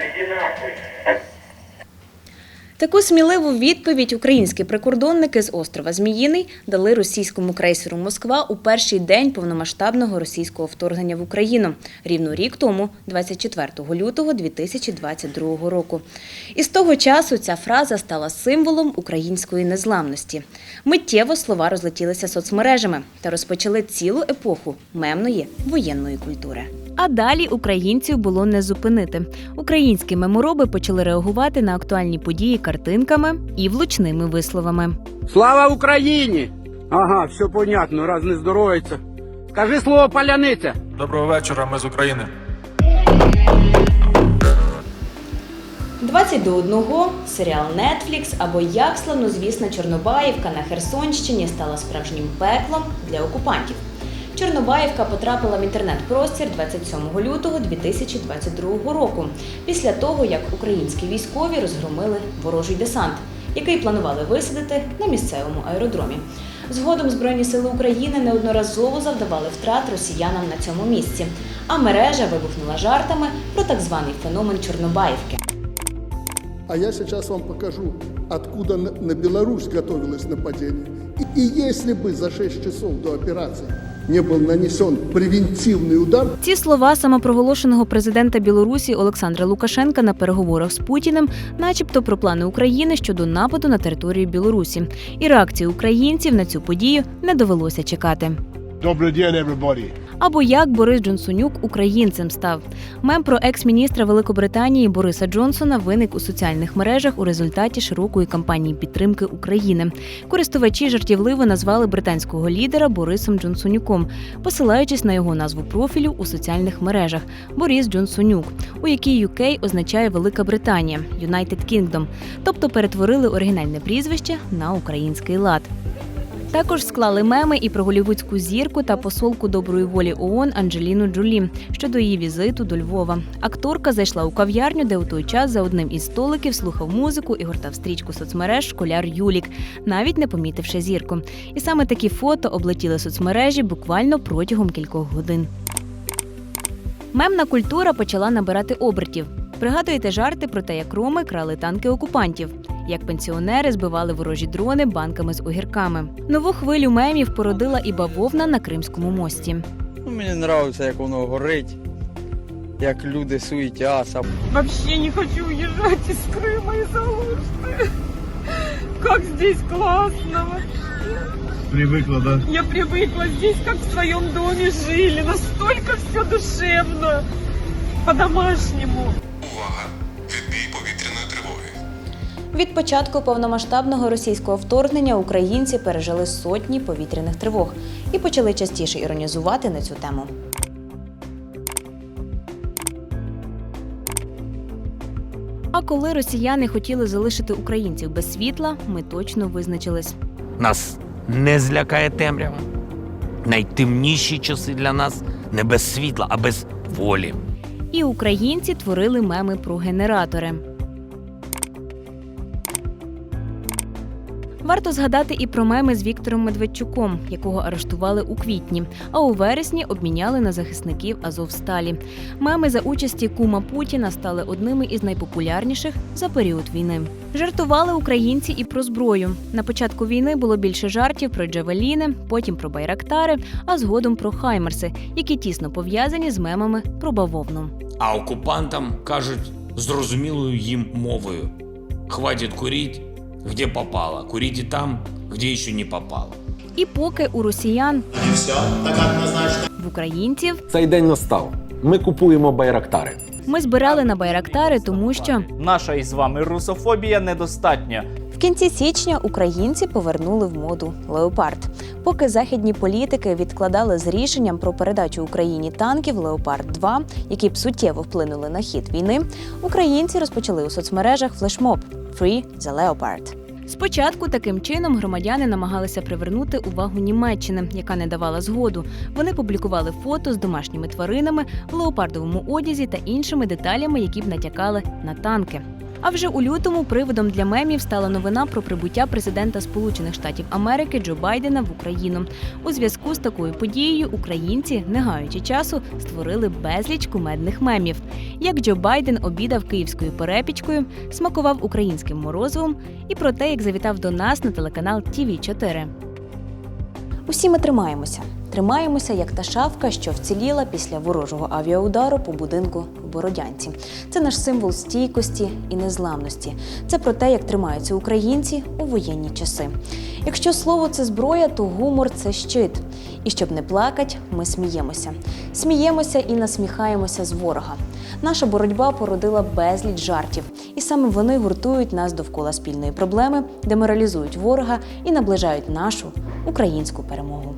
Thank you. Таку сміливу відповідь українські прикордонники з острова Зміїний дали російському крейсеру Москва у перший день повномасштабного російського вторгнення в Україну рівно рік тому, 24 лютого 2022 року. І з того часу ця фраза стала символом української незламності. Миттєво слова розлетілися соцмережами та розпочали цілу епоху мемної воєнної культури. А далі українців було не зупинити. Українські мемороби почали реагувати на актуальні події картинками і влучними висловами. Слава Україні! Ага, все понятно, раз не здоровиться. Скажи слово паляниця. Доброго вечора, ми з України. 20 до 1 серіал Netflix або як славнозвісна Чорнобаївка на Херсонщині стала справжнім пеклом для окупантів. Чорнобаївка потрапила в інтернет-простір 27 лютого 2022 року, після того як українські військові розгромили ворожий десант, який планували висадити на місцевому аеродромі. Згодом Збройні сили України неодноразово завдавали втрат росіянам на цьому місці, а мережа вибухнула жартами про так званий феномен Чорнобаївки. А я сейчас вам покажу, откуда на Беларусь готовилось нападение. И если бы за 6 часов до операции не був нанесен превентивний удар, Ці слова самопроголошеного президента Білорусі Олександра Лукашенка на переговорах з Путіним, начебто про плани України щодо нападу на територію Білорусі. І реакції українців на цю подію не довелося чекати. Добрый день, everybody. Або як Борис Джонсонюк українцем став. Мем про екс-міністра Великобританії Бориса Джонсона виник у соціальних мережах у результаті широкої кампанії підтримки України. Користувачі жартівливо назвали британського лідера Борисом Джонсонюком, посилаючись на його назву профілю у соціальних мережах Борис Джонсонюк, у якій UK означає Велика Британія United Kingdom, тобто перетворили оригінальне прізвище на український лад. Також склали меми і про голівудську зірку та посолку доброї волі ООН Анджеліну Джолі щодо її візиту до Львова. Акторка зайшла у кав'ярню, де у той час за одним із столиків слухав музику і гортав стрічку соцмереж школяр Юлік, навіть не помітивши зірку. І саме такі фото облетіли соцмережі буквально протягом кількох годин. Мемна культура почала набирати обертів. Пригадуєте жарти про те, як роми крали танки окупантів, як пенсіонери збивали ворожі дрони банками з огірками. Нову хвилю мемів породила і бавовна на Кримському мості. Ну, мені подобається, як воно горить, як люди суетяться. Вообще не хочу уезжать из Крыма из-за Алушты. Как здесь классно вообще. Привыкла, да? Я привыкла здесь, как в своем доме жили. Настолько все душевно. По-домашнему. Увага! Відбій повітряної тривоги. Від початку повномасштабного російського вторгнення українці пережили сотні повітряних тривог і почали частіше іронізувати на цю тему. А коли росіяни хотіли залишити українців без світла, ми точно визначились. Нас не злякає темрява. Найтемніші часи для нас не без світла, а без волі. І українці творили меми про генератори. Варто згадати і про меми з Віктором Медведчуком, якого арештували у квітні, а у вересні обміняли на захисників Азовсталі. Меми за участі кума Путіна стали одними із найпопулярніших за період війни. Жартували українці і про зброю. На початку війни було більше жартів про джавеліни, потім про байрактари, а згодом про хаймерси, які тісно пов'язані з мемами про бавовну. А окупантам кажуть зрозумілою їм мовою: хватить куріть, де попало, куріть і там, де ще не попало. І поки у росіян в українців Цей день настав. Ми купуємо байрактари. ми збирали на байрактари, тому що Наша із вами русофобія недостатня. в кінці січня українці повернули в моду леопард. Поки західні політики відкладали з рішенням про передачу Україні танків Леопард 2 які б суттєво вплинули на хід війни, українці розпочали у соцмережах флешмоб Free the Leopard. Спочатку таким чином громадяни намагалися привернути увагу Німеччини, яка не давала згоду. Вони публікували фото з домашніми тваринами в леопардовому одязі та іншими деталями, які б натякали на танки. А вже у лютому приводом для мемів стала новина про прибуття президента Сполучених Штатів Америки Джо Байдена в Україну. У зв'язку з такою подією українці, не гаючи часу, створили безліч кумедних мемів. Як Джо Байден обідав київською перепічкою, смакував українським морозивом і про те, як завітав до нас на телеканал tv 4 Усі ми тримаємося. Тримаємося, як та шавка, що вціліла після ворожого авіаудару по будинку в Бородянці. Це наш символ стійкості і незламності. Це про те, як тримаються українці у воєнні часи. Якщо слово це зброя, то гумор це щит. І щоб не плакать, ми сміємося. Сміємося і насміхаємося з ворога. Наша боротьба породила безліч жартів, і саме вони гуртують нас довкола спільної проблеми, деморалізують ворога і наближають нашу українську перемогу.